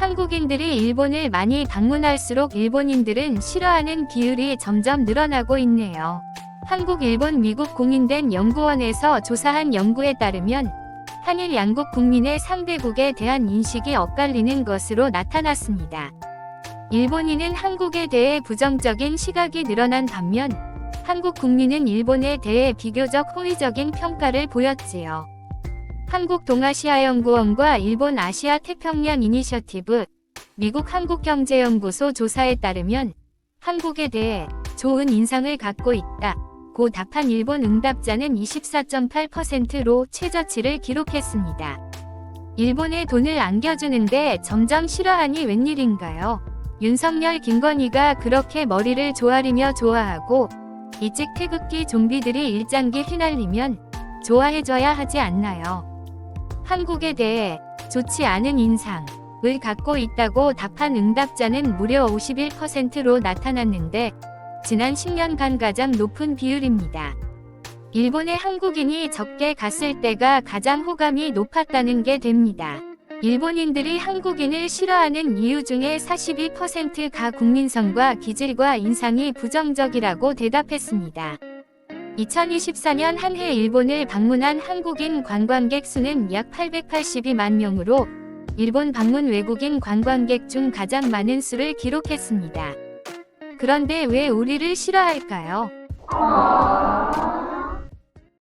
한국인들이 일본을 많이 방문할수록 일본인들은 싫어하는 비율이 점점 늘어나고 있네요. 한국, 일본, 미국 공인된 연구원에서 조사한 연구에 따르면 한일 양국 국민의 상대국에 대한 인식이 엇갈리는 것으로 나타났습니다. 일본인은 한국에 대해 부정적인 시각이 늘어난 반면 한국 국민은 일본에 대해 비교적 호의적인 평가를 보였지요. 한국 동아시아연구원과 일본 아시아 태평양 이니셔티브, 미국 한국경제연구소 조사에 따르면 한국에 대해 좋은 인상을 갖고 있다. 고 답한 일본 응답자는 24.8%로 최저치를 기록했습니다. 일본에 돈을 안겨주는데 점점 싫어하니 웬일인가요? 윤석열 김건희가 그렇게 머리를 조아리며 좋아하고 일찍 태극기 좀비들이 일장기 휘날리면 좋아해줘야 하지 않나요? 한국에 대해 좋지 않은 인상을 갖고 있다고 답한 응답자는 무려 51%로 나타났는데 지난 10년간 가장 높은 비율입니다. 일본에 한국인이 적게 갔을 때가 가장 호감이 높았다는 게 됩니다. 일본인들이 한국인을 싫어하는 이유 중에 42%가 국민성과 기질과 인상이 부정적이라고 대답했습니다. 2024년 한 해 일본을 방문한 한국인 관광객 수는 약 882만 명으로 일본 방문 외국인 관광객 중 가장 많은 수를 기록했습니다. 그런데 왜 우리를 싫어할까요?